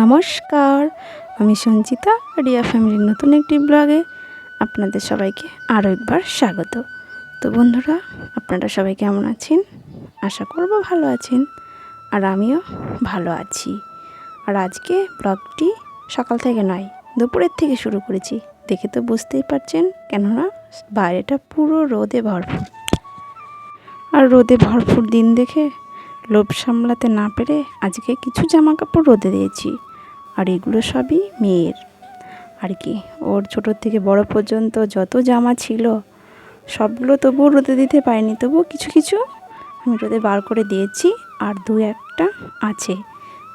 নমস্কার, আমি সঞ্চিতা, রিয়া ফ্যামিলির নতুন একটি ব্লগে আপনাদের সবাইকে আরও একবার স্বাগত। তো বন্ধুরা, আপনারা সবাই কেমন আছেন? আশা করব ভালো আছেন, আর আমিও ভালো আছি। আর আজকে ব্লগটি সকাল থেকে নয়, দুপুরের থেকে শুরু করেছি। দেখে তো বুঝতেই পারছেন, কেননা বাইরেটা পুরো রোদে ভরপুর। রোদে ভরপুর দিন দেখে লোভ সামলাতে না পেরে আজকে কিছু জামা কাপড় রোদে দিয়েছি। আর এগুলো সবই মেয়ের। আর কি, ওর ছোটোর থেকে বড় পর্যন্ত যত জামা ছিল, সবগুলো তবুও রোদে দিতে পারিনি। তবুও কিছু কিছু আমি রোদে বার করে দিয়েছি, আর দু একটা আছে।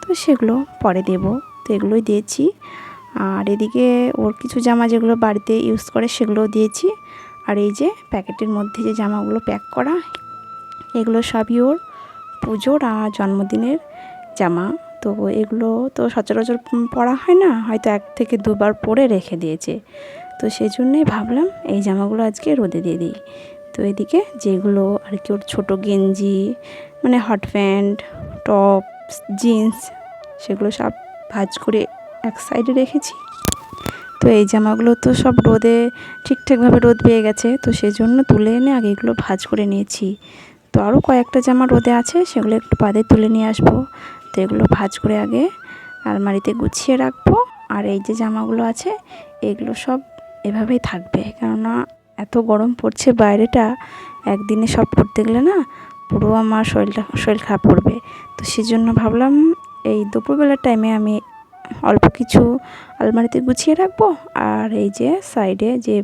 তো সেগুলো পরে দেব। তো এগুলোই দিয়েছি। আর এদিকে ওর কিছু জামা যেগুলো বাড়িতে ইউজ করে সেগুলোও দিয়েছি। আর এই যে প্যাকেটের মধ্যে যে জামাগুলো প্যাক করা এগুলো সবই ওর পুজোর আর জন্মদিনের জামা। তো এগুলো তো সচরাচর পরা হয় না, হয়তো এক থেকে দুবার পরে রেখে দিয়েছে। তো সেই জন্যেই ভাবলাম এই জামাগুলো আজকে রোদে দিয়ে দিই। তো এদিকে যেগুলো আর কি ওর ছোটো গেঞ্জি মানে হট প্যান্ট টপ জিন্স, সেগুলো সব ভাজ করে এক সাইডে রেখেছি। তো এই জামাগুলো তো সব রোদে ঠিকঠাকভাবে রোদ পেয়ে গেছে, তো সেই জন্য তুলে এনে আগে এগুলো ভাজ করে নিয়েছি। তো আরও কয়েকটা জামা রোদে আছে, সেগুলো একটু বাদে তুলে নিয়ে আসব। তো এগুলো ভাজ করে আগে আলমারিতে গুছিয়ে রাখব। আর এই যে জামাগুলো আছে, এগুলো সব এভাবেই থাকবে। কেননা এত গরম পড়ছে বাইরেটা, একদিনে সব করতে গেলে না পুরো আমার শরীরটা, শরীর খারাপ করবে। তো সেই জন্য ভাবলাম এই দুপুরবেলার টাইমে আমি অল্প কিছু আলমারিতে গুছিয়ে রাখব। আর এই যে সাইডে যে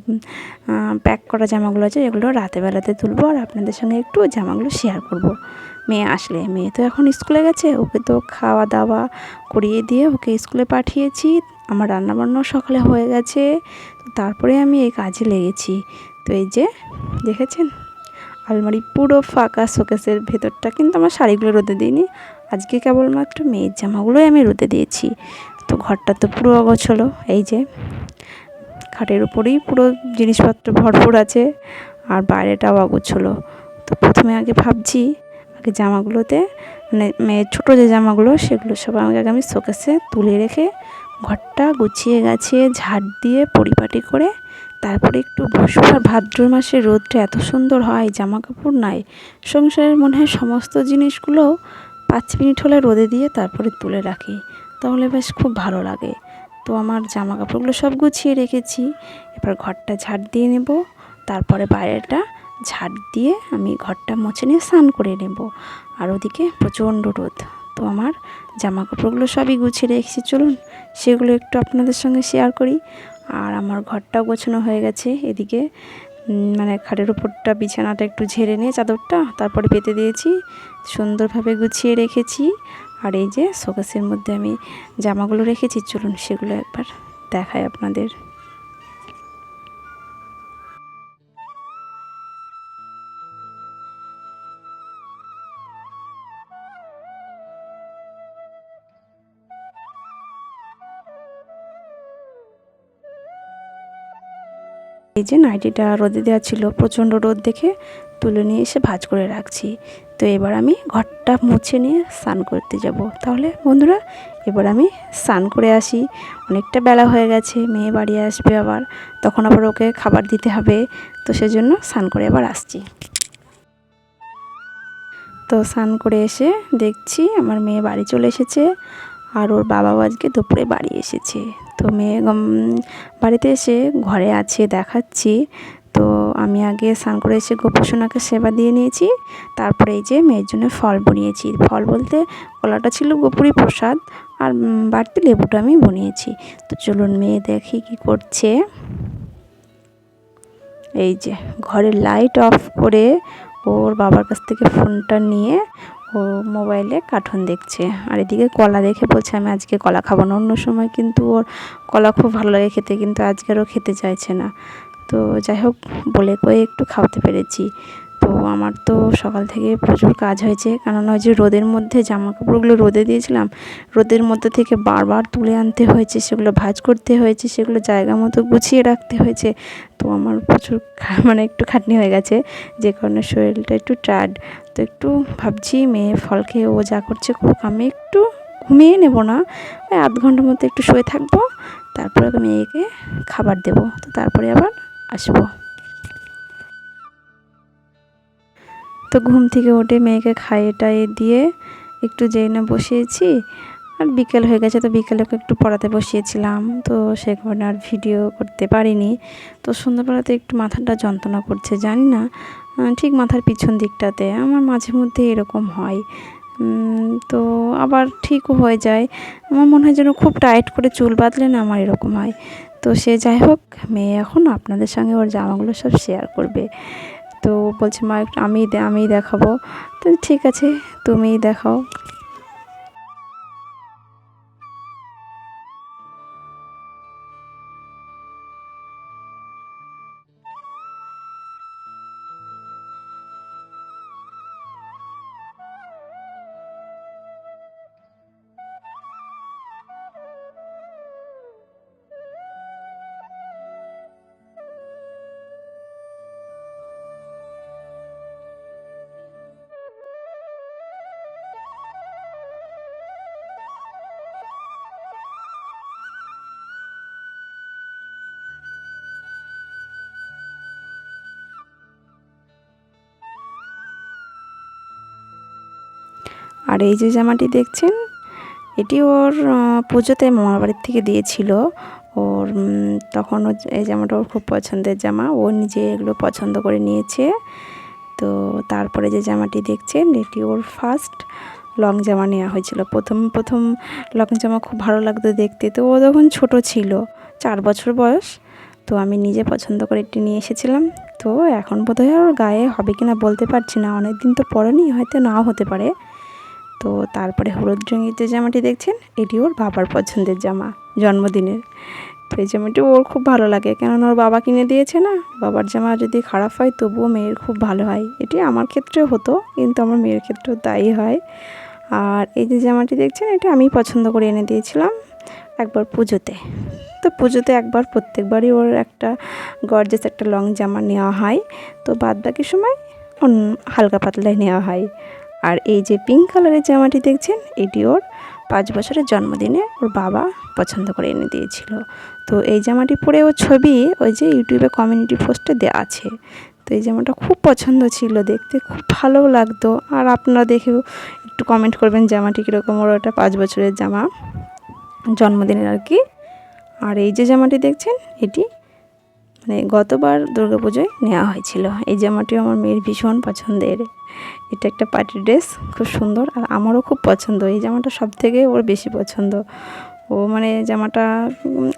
প্যাক করা জামাগুলো আছে, এগুলো রাতে বেলাতে তুলবো। আর আপনাদের সঙ্গে একটু জামাগুলো শেয়ার করব। মেয়ে আসলে, মেয়ে তো এখন স্কুলে গেছে, ওকে তো খাওয়া দাওয়া করিয়ে দিয়ে ওকে স্কুলে পাঠিয়েছি। আমার রান্নাবান্নাও সকালে হয়ে গেছে। তারপরে আমি এই কাজে লেগেছি। তো এই যে, দেখেছেন? আলমারি পুরো ফাঁকা শোকেসের ভেতরটা, কিন্তু আমার শাড়িগুলো রোদে দিইনি। আজকে কেবলমাত্র মেয়ের জামাগুলোই আমি রোদে দিয়েছি। তো ঘরটা তো পুরো অগোছলো, এই যে খাটের উপরেই পুরো জিনিসপত্র ভরপুর আছে আর বাইরেটাও অগোছলো। তো প্রথমে আগে ভাবছি আগে জামাগুলোতে মানে মেয়ের ছোটো যে জামাগুলো, সেগুলো সব আমাকে আমি শোকেসে তুলে রেখে ঘরটা গুছিয়ে গাছিয়ে ঝাড় দিয়ে পরিপাটি করে তারপরে একটু বসবো। আর ভাদ্র মাসে রোদটা এত সুন্দর হয় জামা কাপড় নাই। সংসারের মনে হয় সমস্ত জিনিসগুলো পাঁচ মিনিট হলে রোদে দিয়ে তারপরে তুলে রাখি। তাহলে বেশ খুব ভালো লাগে। তো আমার জামা কাপড়গুলো সব গুছিয়ে রেখেছি। এবার ঘরটা ঝাড় দিয়ে নেব। তারপরে বাইরেটা ঝাড় দিয়ে আমি ঘরটা মুছে নিয়ে স্নান করে নেব। আর ওদিকে প্রচণ্ড রোদ। তো আমার জামা কাপড়গুলো সবই গুছিয়ে রেখেছি। চলুন সেগুলো একটু আপনাদের সঙ্গে শেয়ার করি। আর আমার ঘরটাও গোছানো হয়ে গেছে। এদিকে মানে খাটের উপরটা, বিছানাটা একটু ঝেড়ে নিয়ে চাদরটা তারপরে পেতে দিয়েছি। সুন্দরভাবে গুছিয়ে রেখেছি। আর এই যে শোকেসের মধ্যে আমি জামাগুলো রেখেছি, চলুন সেগুলো একবার দেখায় আপনাদের। এই যে নাইটিটা রোদে দেওয়া ছিল, প্রচণ্ড রোদ দেখে তুলে নিয়ে এসে ভাজ করে রাখছি। তো এবার আমি ঘরটা মুছে নিয়ে স্নান করতে যাব। তাহলে বন্ধুরা, এবার আমি স্নান করে আসি। অনেকটা বেলা হয়ে গেছে, মেয়ে বাড়ি আসবে আবার। তখন আবার ওকে খাবার দিতে হবে। তো সেজন্য স্নান করে আবার আসছি। তো স্নান করে এসে দেখছি আমার মেয়ে বাড়ি চলে এসেছে। আর ওর বাবাও আজকে দুপুরে বাড়ি এসেছে। তো মেয়ে বাড়িতে এসে ঘরে আছে, দেখাচ্ছি। তো আমি আগে স্নান করে এসে গোপোষণাকে সেবা দিয়ে নিয়েছি। তারপরে এই যে মেয়ের জন্য ফল বনিয়েছি। ফল বলতে কলাটা ছিল গোপুরি প্রসাদ আর বাড়তি লেবুটা আমি বনিয়েছি। তো চলুন মেয়ে দেখি কি করছে। এই যে ঘরের লাইট অফ করে ওর বাবার কাছ থেকে ফোনটা নিয়ে ও মোবাইলে কার্টুন দেখছে। আর এদিকে কলা দেখে বলছে, আমি আজকে কলা খাব না। অন্য সময় কিন্তু ওর কলা খুব ভালো লাগে খেতে, কিন্তু আজকেরও খেতে চাইছে না। তো যাই হোক, বলে কয়ে একটু খাওয়াতে পেরেছি। তো আমার তো সকাল থেকে প্রচুর কাজ হয়েছে। কেননা ওই যে রোদের মধ্যে জামা কাপড়গুলো রোদে দিয়েছিলাম, রোদের মধ্যে থেকে বারবার তুলে আনতে হয়েছে, সেগুলো ভাজ করতে হয়েছে, সেগুলো জায়গা মতো গুছিয়ে রাখতে হয়েছে। তো আমার প্রচুর মানে একটু খাটনি হয়ে গেছে, যে কারণে শরীরটা একটু টায়ার্ড তো একটু ভাবছি মেয়ে ফল খেয়ে ও যা করছে খুব আমি একটু ঘুমিয়ে নেব না। ওই আধ ঘণ্টার মতো একটু শুয়ে থাকব, তারপরে মেয়েকে খাবার দেবো। তো তারপরে আবার আসব। তো ঘুম থেকে উঠে মেয়েকে খাইয়ে টাইয়ে দিয়ে একটু যেই না বসিয়েছি, আর বিকেল হয়ে গেছে তো বিকেলে একটু পড়াতে বসিয়েছিলাম। তো সে কারণে আর ভিডিও করতে পারিনি। তো সন্ধ্যাবেলাতে একটু মাথাটা যন্ত্রণা করছে, জানি না ঠিক মাথার পিছন দিকটাতে। আমার মাঝে মধ্যে এরকম হয়। তো আবার ঠিকও হয়ে যায়। আমার মনে হয় যেন খুব টাইট করে চুল বাঁধলে না আমার এরকম হয়। তো সে যাই হোক, মেয়ে এখন আপনাদের সঙ্গে ওর জামাগুলো সব শেয়ার করবে। তো বলছে মা একটু আমি আমিই দেখাবো। তো ঠিক আছে তুমিই দেখাও। আর এই যে জামাটি দেখছেন, এটি ওর পুজোতে মামার বাড়ির থেকে দিয়েছিল। ওর তখন এই জামাটা ওর খুব পছন্দের জামা। ও নিজে এগুলো পছন্দ করে নিয়েছে। তো তারপরে যে জামাটি দেখছেন, এটি ওর ফার্স্ট লং জামা নেওয়া হয়েছিল। প্রথম প্রথম লং জামা খুব ভালো লাগতো দেখতে। তো ও তখন ছোট ছিল, চার বছর বয়স। তো আমি নিজে পছন্দ করে একটি নিয়ে এসেছিলাম। তো এখন বোধহয় ওর গায়ে হবে কি না বলতে পারছি না। অনেক দিন তো পরেনি হয়তো নাও হতে পারে। তো তারপরে হলুদ রঙের যে জামাটি দেখছেন? এটি ওর বাবার পছন্দের জামা, জন্মদিনের। তো এই জামাটি ওর খুব ভালো লাগে, কেননা ওর বাবা কিনে দিয়েছে না। বাবার জামা যদি খারাপ হয়, তবুও মেয়ের খুব ভালো হয়। এটি আমার ক্ষেত্রেও হতো, কিন্তু আমার মেয়ের ক্ষেত্রেও তাই হয়। আর এই যে জামাটি দেখছেন, এটা আমি পছন্দ করে এনে দিয়েছিলাম একবার পুজোতে। তো পুজোতে একবার প্রত্যেকবারই ওর একটা গর্জেস একটা লং জামা নেওয়া হয়। তো বাদ বাকি সময় হালকা পাতলায় নেওয়া হয়। আর এই যে পিঙ্ক কালারের জামাটি দেখছেন, এটি ওর পাঁচ বছরের জন্মদিনে ওর বাবা পছন্দ করে এনে দিয়েছিল। তো এই জামাটি পরে ওর ছবি ওই যে ইউটিউবে কমিউনিটি পোস্টে দেওয়া আছে। তো এই জামাটা খুব পছন্দ ছিল, দেখতে খুব ভালো লাগতো। আর আপনারা দেখেও একটু কমেন্ট করবেন জামাটি কীরকম ওর ওটা পাঁচ বছরের জামা জন্মদিনের আর কি। আর এই যে জামাটি দেখছেন, এটি মানে গতবার দুর্গা পুজোয় নেওয়া হয়েছিল। এই জামাটিও আমার মেয়ের ভীষণ পছন্দের। এটা একটা পার্টি ড্রেস, খুব সুন্দর আর আমারও খুব পছন্দ। এই জামাটা সব থেকে ওর বেশি পছন্দ। ও মানে জামাটা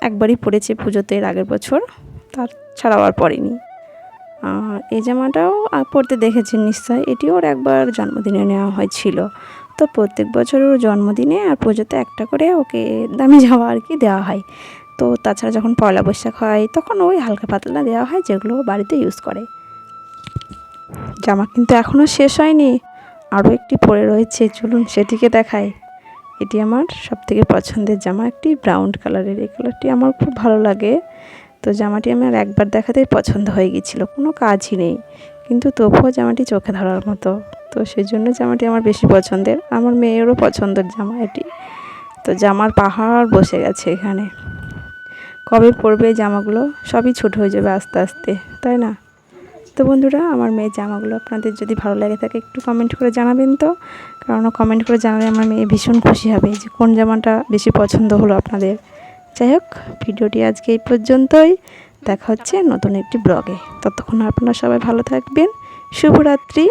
একবারই পরেছে পুজোতে এর আগের বছর, তার ছাড়াও আর পরেনি। আর এই জামাটাও পরতে দেখেছেন নিশ্চয় এটি ওর একবার জন্মদিনে নেওয়া হয়েছিল। তো প্রত্যেক বছর ওর জন্মদিনে আর পুজোতে একটা করে ওকে দামি জামা আর কি দেওয়া হয়। তো তাছাড়া যখন পয়লা বৈশাখ হয়, তখন ওই হালকা পাতলা দেওয়া হয় যেগুলো বাড়িতে ইউজ করে। জামা কিন্তু এখনও শেষ হয়নি। আরও একটি পরে রয়েছে, চলুন সেটিকে দেখাই। এটি আমার সবথেকে পছন্দের জামা, একটি ব্রাউন কালারের এই কালারটি আমার খুব ভালো লাগে। তো জামাটি আমার একবার দেখাতেই পছন্দ হয়ে গিয়েছিল, কোনো কাজই নেই। কিন্তু তবুও জামাটি চোখে ধরার মতো। তো সেই জন্য জামাটি আমার বেশি পছন্দের। আমার মেয়েরও পছন্দের জামা এটি। তো জামার পাহাড় বসে গেছে এখানে। কবে পরবে জামাগুলো? সবই ছোট হয়ে যাবে আস্তে আস্তে, তাই না? তো বন্ধুরা, আমার মেয়ের জামাগুলো আপনাদের যদি ভালো লাগে থাকে একটু কমেন্ট করে জানাবেন তো। কারণ কমেন্ট করে জানালে আমার মেয়ে ভীষণ খুশি হবে। যে কোন জামাটা বেশি পছন্দ হলো আপনাদের? যাই হোক, ভিডিওটি আজকে এই পর্যন্তই। দেখা হচ্ছে নতুন একটি ব্লগে। ততক্ষণ আপনারা সবাই ভালো থাকবেন। শুভরাত্রি।